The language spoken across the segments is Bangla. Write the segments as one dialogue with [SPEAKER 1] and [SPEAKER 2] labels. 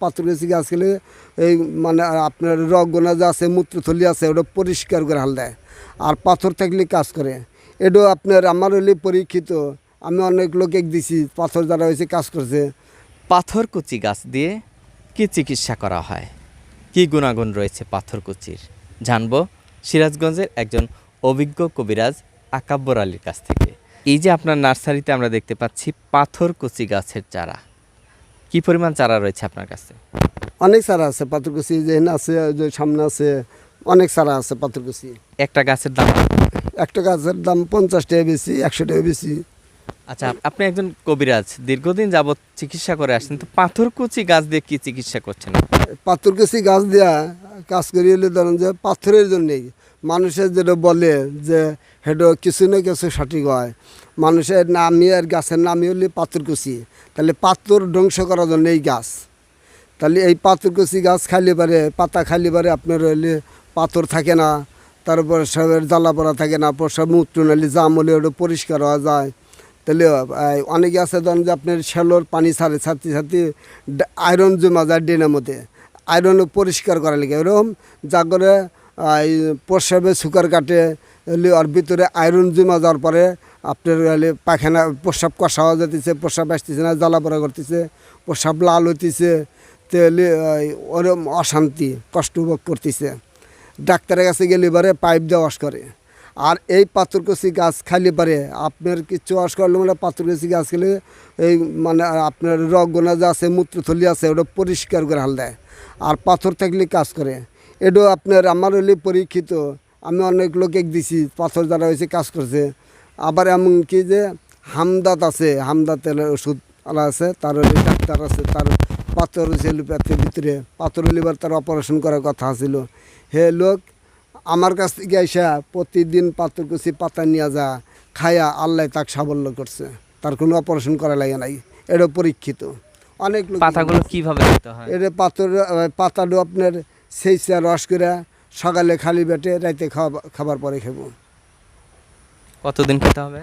[SPEAKER 1] পাথরগাছি গাছ খেলে এই মানে আপনার রগনা যা আছে, মূত্রথলি আছে, ওটা পরিষ্কার করে হাল দেয়। আর পাথর থাকলে কাজ করে। এটা আপনার আমার হলে পরীক্ষিত। আমি অনেক লোকে দিছি, পাথর যারা হয়েছে কাজ করছে।
[SPEAKER 2] পাথর পাথরকুচি গাছ দিয়ে কি চিকিৎসা করা হয়? কি গুণাগুণ রয়েছে পাথর পাথরকুচির জানব সিরাজগঞ্জের একজন অভিজ্ঞ কবিরাজ আকাব্বর আলীর কাছ থেকে। এই যে আপনার নার্সারিতে আমরা দেখতে পাচ্ছি পাথর পাথরকুচি গাছের চারা। কি পরিমাণ চারা রয়েছে আপনার কাছে?
[SPEAKER 1] অনেক সারা আছে পাথরকুচি যেখানে আছে যে সামনে আছে অনেক সারা আছে পাথরকুচি।
[SPEAKER 2] একটা গাছের দাম?
[SPEAKER 1] একটা গাছের দাম পঞ্চাশ টাকা বেশি একশো টাকা বেশি।
[SPEAKER 2] আচ্ছা আপনি একজন কবিরাজ দীর্ঘদিন যাবৎ চিকিৎসা করে আসছেন তো পাথরকুচি গাছ দিয়ে কি চিকিৎসা করছেন?
[SPEAKER 1] পাথরকুচি গাছ দেওয়া কাজ করি হলে ধরেন যে পাথরের জন্যেই মানুষের যেটা বলে যে সেটা কিছু না কিছু সঠিক হয়। মানুষের নামই আর গাছের নামই হলে পাথরকুচি তাহলে পাথর ধ্বংস করার জন্য এই গাছ। তাহলে এই পাথরকুচি গাছ খাইলে পারে, পাতা খাইলে পারে, আপনার হলে পাথর থাকে না। তারপর সবের জ্বালা পড়া থাকে না প্রসাব মূত্র নালি জাম হলে ওটা পরিষ্কার হওয়া যায়। তাহলে অনেকে আছে ধরেন যে আপনার শ্যালোর পানি ছাড়ে, ছাড়তে ডা- আয়রন জমা যায় ড্রেনের মধ্যে। আয়রন পরিষ্কার করা লাগে। এরকম যা করে এই প্রসাবে সুগার কাটে ওর ভিতরে আয়রন জমা যাওয়ার পরে আপনার পায়খানা, প্রস্রাব কষা হওয়া যেতেছে প্রসাব আসতেছে না, জ্বালা পড়া করতেছে প্রসাব লাল হইতেছে তাহলে ওরম অশান্তি, কষ্ট ভোগ করতেছে। ডাক্তারের কাছে গেলে এবারে পাইপ দিয়ে ওয়াশ করে। আর এই পাথরকুচি গাছ খাইলে পারে আপনার কিছু ওয়াশ করলে মানে পাথরকুচি গাছ খেলে এই মানে আপনার রগনা যা আছে, মূত্রথলি আছে, ওটা পরিষ্কার করে হাল দেয়। আর পাথর থাকলে কাজ করে। এটা আপনার আমার হলে পরীক্ষিত। আমি অনেক লোকে দিছি পাথর যারা হয়েছে কাজ করছে। আবার এমন কি যে হামদাত আছে হামদাতের ওষুধ আলা আছে তার হলে ডাক্তার আছে তার পাথর ছিল পেটের ভিতরে। পাথর লিবার তার অপারেশন করার কথা ছিল হে লোক আমার কাছ থেকে আইসা প্রতিদিন পাথর কুচি পাতা নিয়ে যা খায়া আল্লাহ তাক সাবল্য করছে। তার কোনো অপারেশন করা লাগে নাই এটা পরীক্ষিত। অনেক লোক
[SPEAKER 2] পাতাগুলো কীভাবে
[SPEAKER 1] এটা পাথর পাতাটা আপনার সেই রস করে সকালে খালি পেটে রাইতে খাওয়া খাবার পরে খাব।
[SPEAKER 2] কতদিন খেতে হবে?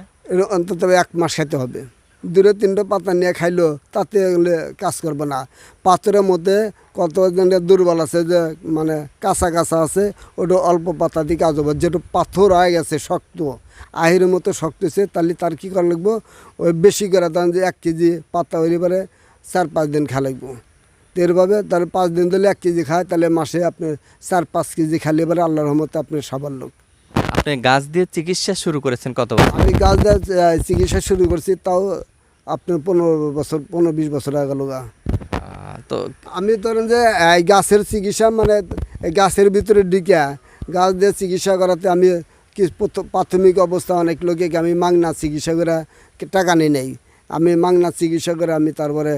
[SPEAKER 1] অন্তত এক মাস খেতে হবে। দূরে তিনটে পাতা নিয়ে খাইলো তাতে এগুলো কাজ করবে না। পাথরের মধ্যে কত দুর্বল আছে যে মানে কাঁচা কাঁচা আছে ওটা অল্প পাতা দিয়ে কাজ হবে। যেটা পাথর হয়ে গেছে শক্ত। আহিরের মতো শক্ত হয়েছে তাহলে তার কী করা লাগবো? ওই বেশি করে ধরেন যে এক কেজি পাতা হইলে পরে চার পাঁচ দিন খা লাগবো। তো এরভাবে তাহলে পাঁচ দিন ধরে এক কেজি খায় তাহলে মাসে আপনি চার পাঁচ কেজি খাইলে পরে আল্লাহর রহমতে আপনি সাবার লোক
[SPEAKER 2] আপনি গাছ দিয়ে চিকিৎসা শুরু করেছেন কত বছর?
[SPEAKER 1] আমি গাছ দিয়ে চিকিৎসা শুরু করছি তাও আপনার পনেরো বছর পনেরো বিশ বছর আগে গা।
[SPEAKER 2] তো
[SPEAKER 1] আমি ধরেন যে এই গাছের চিকিৎসা মানে এই গাছের ভিতরে ঢিকা গাছ দিয়ে চিকিৎসা করাতে আমি কি প্রথ- প্রাথমিক অবস্থা অনেক লোকে আমি মাংনা চিকিৎসা করে টাকা নিয়ে নেই। আমি মাংনা চিকিৎসা করে আমি তারপরে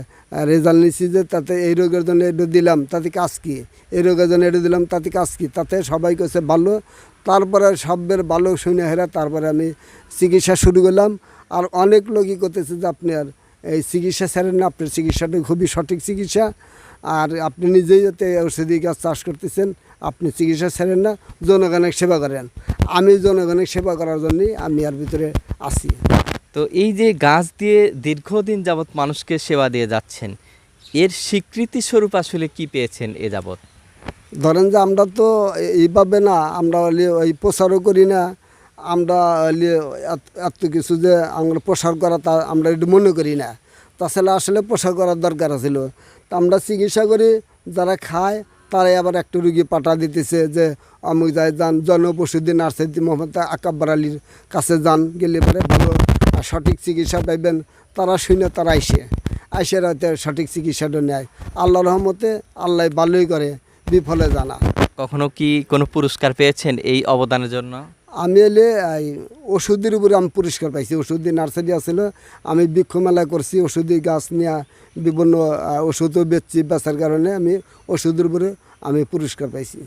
[SPEAKER 1] রেজাল্ট নিচ্ছি যে তাতে এই রোগের জন্য এটা দিলাম, তাতে কাজ কি এই রোগের জন্য এটা দিলাম, তাতে কাজ কি তাতে সবাই কাছে ভালো। তারপরে সবের ভালো শুনে হেরা তারপরে আমি চিকিৎসা শুরু করলাম। আর অনেক লোকই করতেছে যে, আপনি আর এই চিকিৎসা ছাড়েন না, আপনার চিকিৎসাটা খুবই সঠিক চিকিৎসা। আর আপনি নিজেই যাতে ঔষধি গাছ চাষ করতেছেন, আপনি চিকিৎসা ছাড়েন না, জনগণের সেবা করেন। আমি জনগণের সেবা করার জন্যই আমি আর ভিতরে আছি।
[SPEAKER 2] তো এই যে গাছ দিয়ে দীর্ঘদিন যাবৎ মানুষকে সেবা দিয়ে যাচ্ছেন, এর স্বীকৃতি স্বরূপ আসলে কি পেয়েছেন এ যাবৎ?
[SPEAKER 1] ধরেন যে আমরা তো এইভাবে না, আমরা ওই প্রচারও করি না, আমরা এত- কিছু যে আমরা প্রসার করা তা আমরা একটু মনে করি না। তাছাড়া আসলে প্রসার করার দরকার ছিল তা আমরা চিকিৎসা করি, যারা খায় তারাই আবার একটা রুগী পাঠা দিতেছে যে অমুক যায় যান জনপশুদ্দিন নার্সারি মোহাম্মদ আকাব্বার আলীর কাছে যান, গেলে পরে ভালো সঠিক চিকিৎসা পাইবেন তারা শুনে তারা আইসে। আইসে রাতে সঠিক চিকিৎসাটা নেয়। আল্লাহ রহমতে আল্লাহ ভালোই করে বিফলে জানা।
[SPEAKER 2] কখনো কি কোনো পুরস্কার পেয়েছেন এই অবদানের জন্য?
[SPEAKER 1] আমি এলে এই ওষুধের উপরে আমি পুরস্কার পাইছি। ওষুধি নার্সারি আছিল। আমি বৃক্ষ মেলা করছি ওষুধি গাছ নিয়ে বিভিন্ন ওষুধও বেচছি বেচার কারণে আমি ওষুধের উপরে আমি পুরস্কার পাইছি।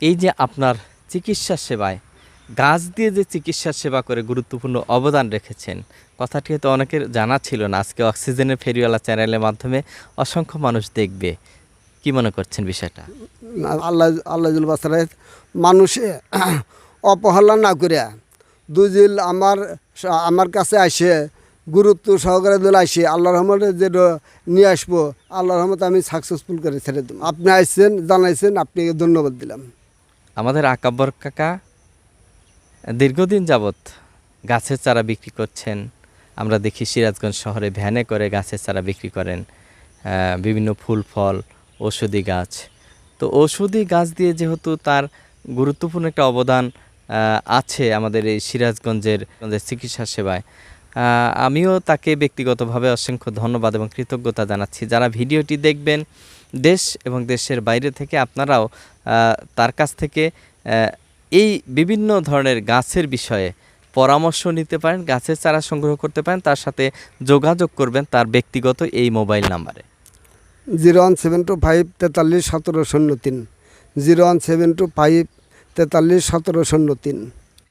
[SPEAKER 2] এই যে আপনার চিকিৎসা সেবায় গাছ দিয়ে যে চিকিৎসা সেবা করে গুরুত্বপূর্ণ অবদান রেখেছেন কথাটি তো অনেকের জানা ছিল না। আজকে অক্সিজেনের ফেরিওয়ালা চ্যানেলের মাধ্যমে অসংখ্য মানুষ দেখবে। কি মনে করছেন বিষয়টা?
[SPEAKER 1] আল্লাহ আল্লাহ বাসারে মানুষে অপহেলা না করে দুজিল আমার আমার কাছে আসে গুরুত্ব সহকারে দিলে আসি আল্লাহ রহমতে যেটা নিয়ে আসব আল্লাহ রহমতে আমি সাকসেসফুল করে ছেড়ে দেবো। আপনি আসছেন জানাইছেন আপনাকে ধন্যবাদ দিলাম।
[SPEAKER 2] আমাদের আকাব্বর কাকা দীর্ঘদিন যাবৎ গাছের চারা বিক্রি করছেন। আমরা দেখি সিরাজগঞ্জ শহরে ভ্যানে করে গাছের চারা বিক্রি করেন। বিভিন্ন ফুল, ফল, ঔষধি গাছ। তো ঔষধি গাছ দিয়ে যেহেতু তার গুরুত্বপূর্ণ একটা অবদান আছে আমাদের এই সিরাজগঞ্জের গঞ্জের চিকিৎসা সেবায়। আমিও তাকে ব্যক্তিগতভাবে অসংখ্য ধন্যবাদ এবং কৃতজ্ঞতা জানাচ্ছি। যারা ভিডিওটি দেখবেন, দেশ এবং দেশের বাইরে থেকে আপনারাও তার কাছ থেকে এই বিভিন্ন ধরনের গাছের বিষয়ে পরামর্শ নিতে পারেন, গাছের চারা সংগ্রহ করতে পারেন, তার সাথে যোগাযোগ করবেন তার ব্যক্তিগত এই মোবাইল নাম্বারে।
[SPEAKER 1] Zero one seven two five তেতাল্লিশ সতেরো শূন্য তিন। Zero one seven two five তেতাল্লিশ সতেরো শূন্য তিন।